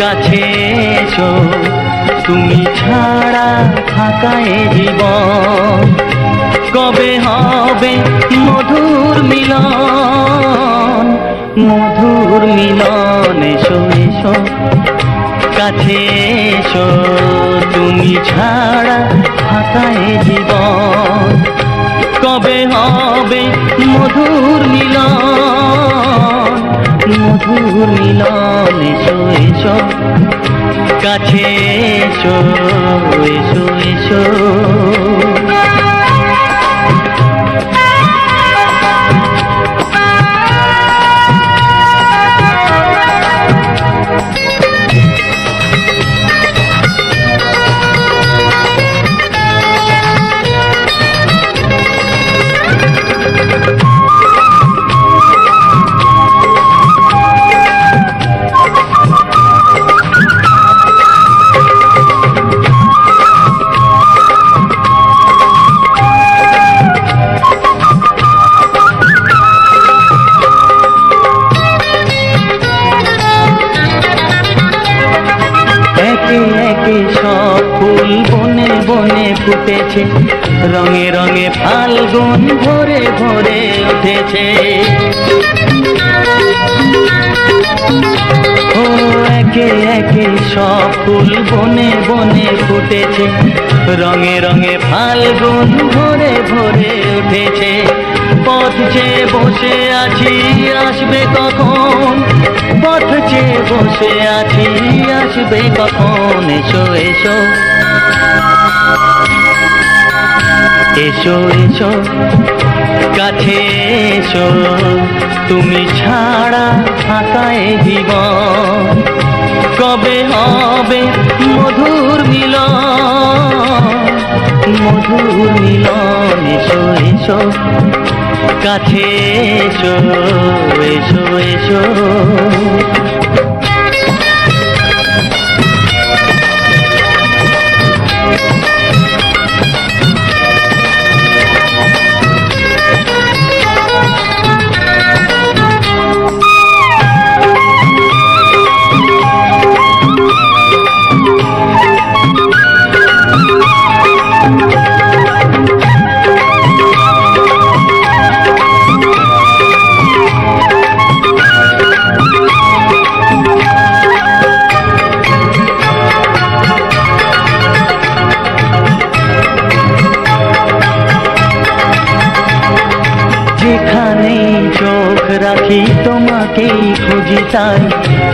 কাছে এসো তুমি ছাড়া ফাঁকায় জীবন। কবে হবে মধুর মিলন? মধুর মিলন এসো এসো। কাছে এসো, তুমি ছাড়া ফাঁকায় জীবন। কবে হবে মধুর মিলন? মধুর মিলন এসো এসো কাছে এসো এসো এসো ফুল বনে বনে ফুটেছে, রঙে রঙে ফাল্গুন ভরে ভরে উঠেছে। ও একে একে সব ফুল বনে বনে ফুটেছে, রঙে রঙে ফাল্গুন ভরে ভরে উঠেছে। পথ যে বসে আছি, আসবে কখন? পথ চেয়ে বসে আছি, আসবে কখন? এসো এসো। এসো এসো। কাছে এসো। তুমি ছাড়া ফাঁকায় জীবন। কবে হবে মধুর মিলন? মধুর মিলন, এসো এসো। কাছে এসো এসো এসো। তোমাকেই খুঁজি তাই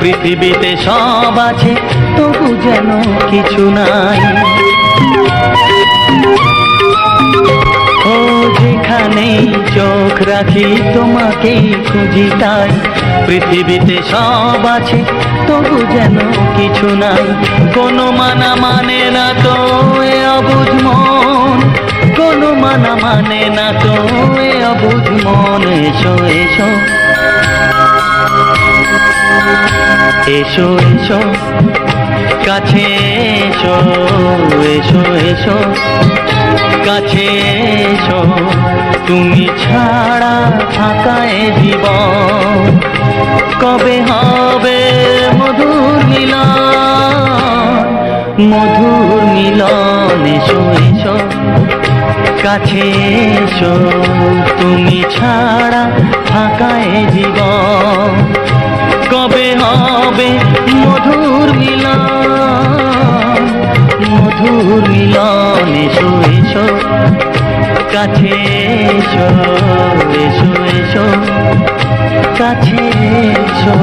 পৃথিবীতে সব আছে, তবু যেন কিছু নাই। ও যেখানেই চোখ রাখি, তোমাকেই খুঁজি তাই পৃথিবীতে সব আছে, তবু যেন কিছু নাই। কোনো মানা মানে না তো এ অবুঝ মন। কোনো মানা মানে না তো এ অবুঝ মন। এসো এসো। এসো এসো, কাছে এসো এসো এসো, কাছে এসো। তুমি ছাড়া ফাঁকায় জীবন। কবে হবে মধুর মিলন? মধুর মিলন, এসো এসো, কাছে এসো। তুমি ছাড়া ফাঁকায় জীবন। কবে হবে মধুর মিলন? মধুর মিলন এসো এসো। কাছে এসো এসো এসো। কাছে এসো।